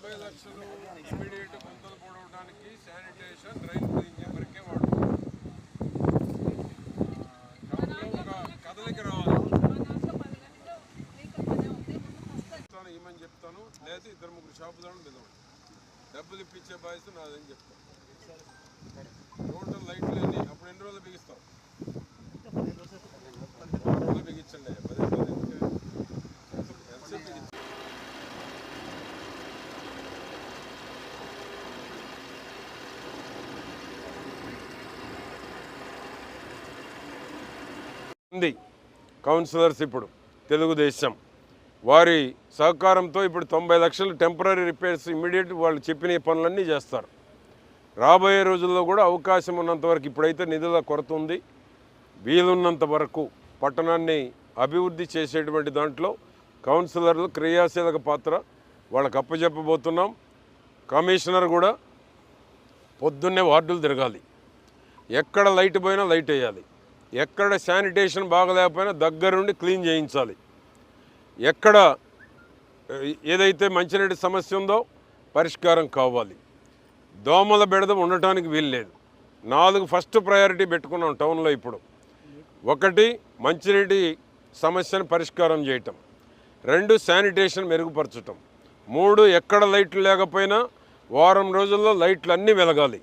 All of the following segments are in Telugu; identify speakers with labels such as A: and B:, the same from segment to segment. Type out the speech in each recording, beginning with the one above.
A: తొంభై లక్షలు ఇమీడియట్ గుంతలు పొడవడానికి శానిటేషన్ రైన్ క్లీన్ వరకే వాడుతున్నాం కథలకి రావాలి. ఏమని చెప్తాను. లేదా ఇద్దరు ముగ్గురు షాపులను పిలవండి డబ్బులు ఇప్పించే బాధ్యత నాదని చెప్తాను. రోడ్డు లైట్లు అన్నీ అప్పుడు ఎన్ని రోజులు బిగిస్తాం? ఉంది. కౌన్సిలర్స్ ఇప్పుడు తెలుగుదేశం. వారి సహకారంతో ఇప్పుడు తొంభై లక్షలు టెంపరీ రిపేర్స్ ఇమీడియట్ వాళ్ళు చెప్పిన పనులన్నీ చేస్తారు. రాబోయే రోజుల్లో కూడా అవకాశం ఉన్నంత వరకు ఇప్పుడైతే నిధుల కొరత ఉంది. వీలున్నంత వరకు పట్టణాన్ని అభివృద్ధి చేసేటువంటి దాంట్లో కౌన్సిలర్లు క్రియాశీలక పాత్ర వాళ్ళకి అప్పచెప్పబోతున్నాం కమిషనర్ కూడా పొద్దున్నే వార్డులు తిరగాలి. ఎక్కడ లైట్ పోయినా లైట్ వేయాలి. ఎక్కడ శానిటేషన్ బాగలేకపోయినా దగ్గరుండి క్లీన్ చేయించాలి. ఎక్కడ ఏదైతే మంచినీటి సమస్య ఉందో పరిష్కారం కావాలి. దోమల బెడద ఉండటానికి వీలు లేదు. నాలుగు ఫస్ట్ ప్రయారిటీ పెట్టుకున్నాం టౌన్లో ఇప్పుడు. ఒకటి మంచినీటి సమస్యను పరిష్కారం చేయటం. రెండు శానిటేషన్ మెరుగుపరచటం. మూడు ఎక్కడ లైట్లు లేకపోయినా వారం రోజుల్లో లైట్లు అన్నీ వెలగాలి.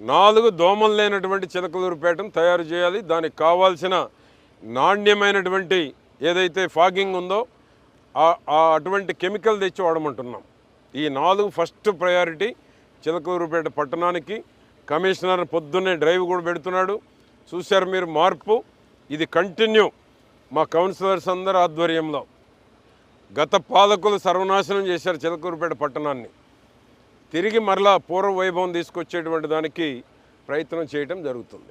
A: నాలుగు దోమలు లేనటువంటి చిలకలూరుపేటను తయారు చేయాలి. దానికి కావాల్సిన నాణ్యమైనటువంటి ఏదైతే ఫాగింగ్ ఉందో ఆ- అటువంటి కెమికల్ తెచ్చి వాడమంటున్నాం. ఈ నాలుగు ఫస్ట్ ప్రయారిటీ చిలకలూరుపేట పట్టణానికి. కమిషనర్ పొద్దున్నే డ్రైవ్ కూడా పెడుతున్నాడు. చూశారు మీరు మార్పు? ఇది కంటిన్యూ మా కౌన్సిలర్స్ అందరి ఆధ్వర్యంలో. గత పాలకులు సర్వనాశనం చేశారు చిలకూరుపేట పట్టణాన్ని. తిరిగి మరలా పూర్వ వైభవం తీసుకొచ్చేటువంటి దానికి ప్రయత్నం చేయడం జరుగుతుంది.